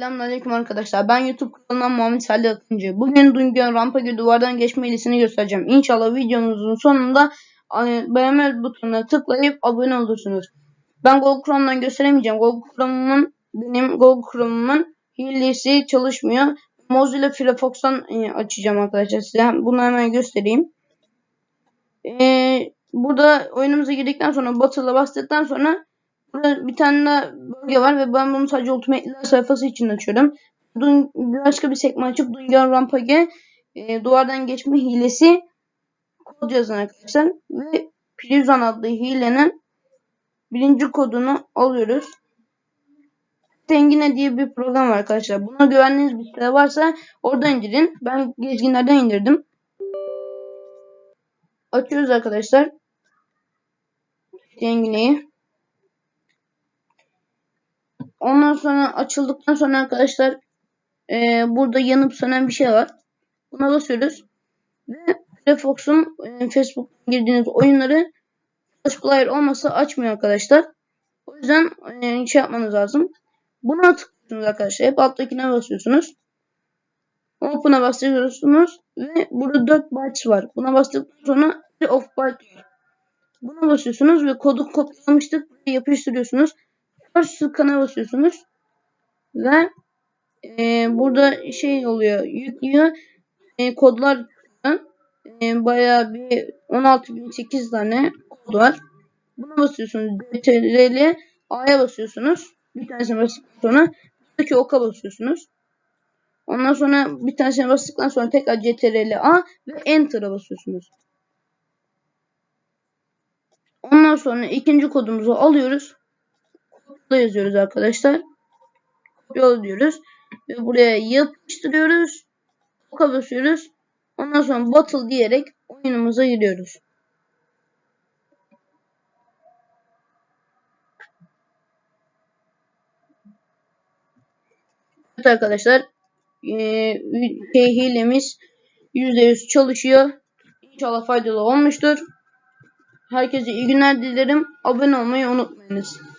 Selamünaleyküm arkadaşlar. Ben YouTube kanalından Muhammed Salih Akıncı. Bugün Duygu Rampa gibi duvardan geçme hilesini göstereceğim. İnşallah videomuzun sonunda e, beğenme butonuna tıklayıp abone olursunuz. Ben Google Chrome'dan gösteremeyeceğim. Google Chrome'un benim Google Chrome'un hilesi çalışmıyor. Mozilla Firefox'tan e, açacağım arkadaşlar size. Bunu hemen göstereyim. E, burada oyunumuza girdikten sonra Battle'a bastıktan sonra Burada bir tane daha bölge var ve ben bunu sadece Ultimate'ler sayfası için açıyorum. Dun, başka bir sekme açıp Dungeon Rampage e, duvardan geçme hilesi kod yazın arkadaşlar. Ve Prison adlı hilenin birinci kodunu alıyoruz. Tengine diye bir program var arkadaşlar. Buna güvendiğiniz bir site varsa oradan indirin. Ben gezginlerden indirdim. Açıyoruz arkadaşlar. Tengine'yi. Ondan sonra açıldıktan sonra arkadaşlar e, burada yanıp sönen bir şey var. Buna basıyoruz. Ve Firefox'un e, Facebook girdiğiniz oyunları Flash Player olmasa açmıyor arkadaşlar. O yüzden e, şey yapmanız lazım. Buna tıklıyorsunuz arkadaşlar. Hep alttakine basıyorsunuz. Open'a basıyorsunuz ve burada 4 bytes var. Buna bastıktan sonra of byte Buna basıyorsunuz ve kodu kopyalamıştık. Yapıştırıyorsunuz. First scan'a basıyorsunuz. Ve e, burada şey oluyor. Yüklüyor. E, kodlar e, bayağı bir 16.008 tane kod var. Buna basıyorsunuz. CTRL A'ya basıyorsunuz. Bir tanesine bastıktan sonra buradaki oka basıyorsunuz. Ondan sonra bir tanesine bastıktan sonra tekrar CTRL A ve Enter'a basıyorsunuz. Ondan sonra ikinci kodumuzu alıyoruz kopyala yazıyoruz arkadaşlar. Kopyala diyoruz. Ve buraya yapıştırıyoruz. Oka basıyoruz. Ondan sonra battle diyerek oyunumuza giriyoruz. Evet arkadaşlar. Ee, şey, hilemiz %100 çalışıyor. İnşallah faydalı olmuştur. Herkese iyi günler dilerim. Abone olmayı unutmayınız.